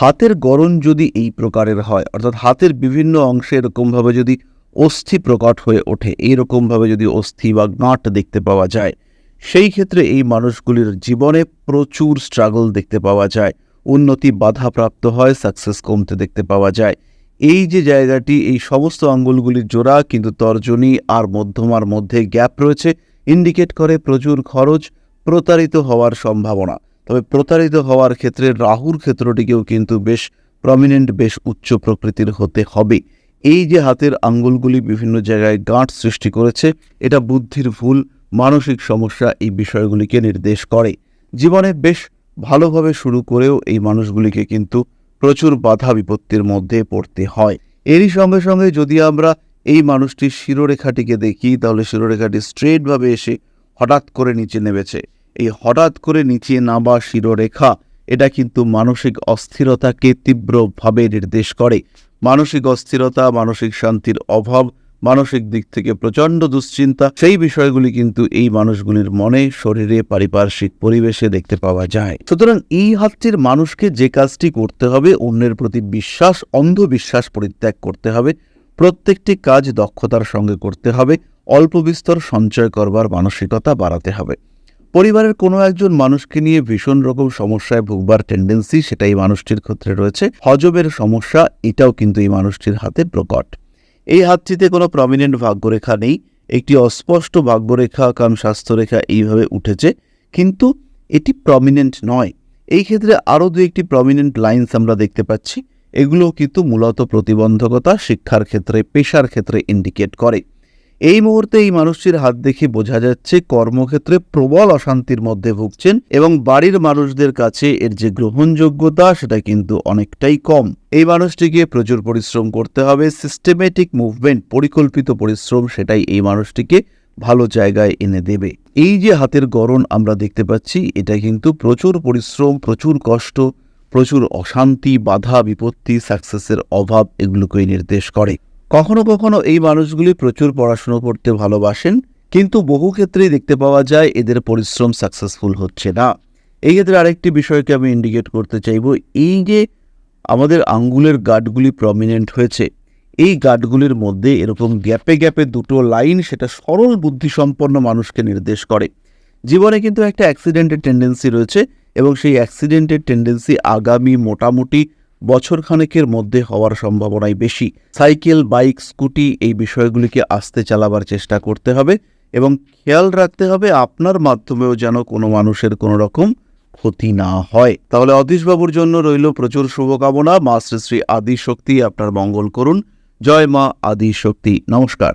হাতের গড়ন যদি এই প্রকারের হয়, অর্থাৎ হাতের বিভিন্ন অংশে এরকমভাবে যদি অস্থি প্রকট হয়ে ওঠে, এইরকমভাবে যদি অস্থি বা গাঁট দেখতে পাওয়া যায়, সেই ক্ষেত্রে এই মানুষগুলির জীবনে প্রচুর স্ট্রাগল দেখতে পাওয়া যায়, উন্নতি বাধাপ্রাপ্ত হয় সাকসেস কমতে দেখতে পাওয়া যায়। এই যে জায়গাটি, এই সমস্ত আঙ্গুলগুলির জোড়া, কিন্তু তর্জনী আর মধ্যমার মধ্যে গ্যাপ রয়েছে ইন্ডিকেট করে প্রচুর খরচ প্রতারিত হওয়ার সম্ভাবনা। তবে প্রতারিত হওয়ার ক্ষেত্রে রাহুর ক্ষেত্রটিকেও কিন্তু বেশ প্রমিনেন্ট বেশ উচ্চ প্রকৃতির হতে হবে। এই যে হাতের আঙ্গুলগুলি বিভিন্ন জায়গায় গাঁট সৃষ্টি করেছে, এটা বুদ্ধির ভুল, মানসিক সমস্যা এই বিষয়গুলিকে নির্দেশ করে। জীবনে বেশ ভালোভাবে শুরু করেও এই মানুষগুলিকে কিন্তু প্রচুর বাধা বিপত্তির মধ্যে পড়তে হয়। এরই সঙ্গে সঙ্গে যদি আমরা এই মানুষটির শিরোরেখাটিকে দেখি, তাহলে শিরোরেখাটি স্ট্রেটভাবে এসে হঠাৎ করে নিচে নেমেছে। এই হঠাৎ করে নিচে নামা শিরোরেখা, এটা কিন্তু মানসিক অস্থিরতাকে তীব্রভাবে নির্দেশ করে। মানসিক অস্থিরতা, মানসিক শান্তির অভাব, মানসিক দিক থেকে প্রচণ্ড দুশ্চিন্তা, সেই বিষয়গুলি কিন্তু এই মানুষগুলির মনে, শরীরে, পারিপার্শ্বিক পরিবেশে দেখতে পাওয়া যায়। সুতরাং এই হাতটির মানুষকে যে কাজটি করতে হবে, অন্যের প্রতি বিশ্বাস, অন্ধবিশ্বাস পরিত্যাগ করতে হবে, প্রত্যেকটি কাজ দক্ষতার সঙ্গে করতে হবে, অল্প বিস্তর সঞ্চয় করবার মানসিকতা বাড়াতে হবে। পরিবারের কোনো একজন মানুষকে নিয়ে ভীষণ রকম সমস্যায় ভুগবার টেন্ডেন্সি সেটা এই মানুষটির ক্ষেত্রে রয়েছে। হজবের সমস্যা, এটাও কিন্তু এই মানুষটির হাতে প্রকট। এই হাতটিতে কোনো প্রমিনেন্ট ভাগ্যরেখা নেই, একটি অস্পষ্ট ভাগ্যরেখা, কারণ স্বাস্থ্যরেখা এইভাবে উঠেছে, কিন্তু এটি প্রমিনেন্ট নয়। এই ক্ষেত্রে আরও দু একটি প্রমিনেন্ট লাইন্স আমরা দেখতে পাচ্ছি। এগুলো কিন্তু মূলত প্রতিবন্ধকতা, শিক্ষার ক্ষেত্রে, পেশার ক্ষেত্রে ইন্ডিকেট করে। এই মুহূর্তে এই মানুষটির হাত দেখে বোঝা যাচ্ছে কর্মক্ষেত্রে প্রবল অশান্তির মধ্যে ভুগছেন এবং বাড়ির মানুষদের কাছে এর যে গ্রহণযোগ্যতা, সেটা কিন্তু অনেকটাই কম। এই মানুষটিকে প্রচুর পরিশ্রম করতে হবে সিস্টেমেটিক মুভমেন্ট পরিকল্পিত পরিশ্রম, সেটাই এই মানুষটিকে ভালো জায়গায় এনে দেবে। এই যে হাতের গড়ন আমরা দেখতে পাচ্ছি, এটা কিন্তু প্রচুর পরিশ্রম, প্রচুর কষ্ট, প্রচুর অশান্তি, বাধা, বিপত্তি সাকসেসের অভাব এগুলোকেই নির্দেশ করে। কখনো কখনো এই মানুষগুলি প্রচুর পড়াশুনো করতে ভালোবাসেন, কিন্তু বহু ক্ষেত্রেই দেখতে পাওয়া যায় এদের পরিশ্রম সাকসেসফুল হচ্ছে না। এই ক্ষেত্রে আরেকটি বিষয়কে আমি ইন্ডিকেট করতে চাইব, এই যে আমাদের আঙ্গুলের গাঁটগুলি প্রমিনেন্ট হয়েছে, এই গাঁটগুলির মধ্যে এরকম গ্যাপে গ্যাপে দুটো লাইন সেটা সরল বুদ্ধিসম্পন্ন মানুষকে নির্দেশ করে। জীবনে কিন্তু একটা অ্যাক্সিডেন্টের টেন্ডেন্সি রয়েছে এবং সেই অ্যাক্সিডেন্টের টেন্ডেন্সি আগামী মোটামুটি বছরখানেকের মধ্যে হওয়ার সম্ভাবনাই বেশি। সাইকেল, বাইক, স্কুটি এই বিষয়গুলিকে আস্তে চালাবার চেষ্টা করতে হবে এবং খেয়াল রাখতে হবে আপনার মাধ্যমেও যেন কোনো মানুষের কোনো রকম ক্ষতি না হয়। তাহলে অতীশবাবুর জন্য রইল প্রচুর শুভকামনা। মা শ্রী শ্রী আদি শক্তি আপনার মঙ্গল করুন। জয় মা আদি শক্তি নমস্কার।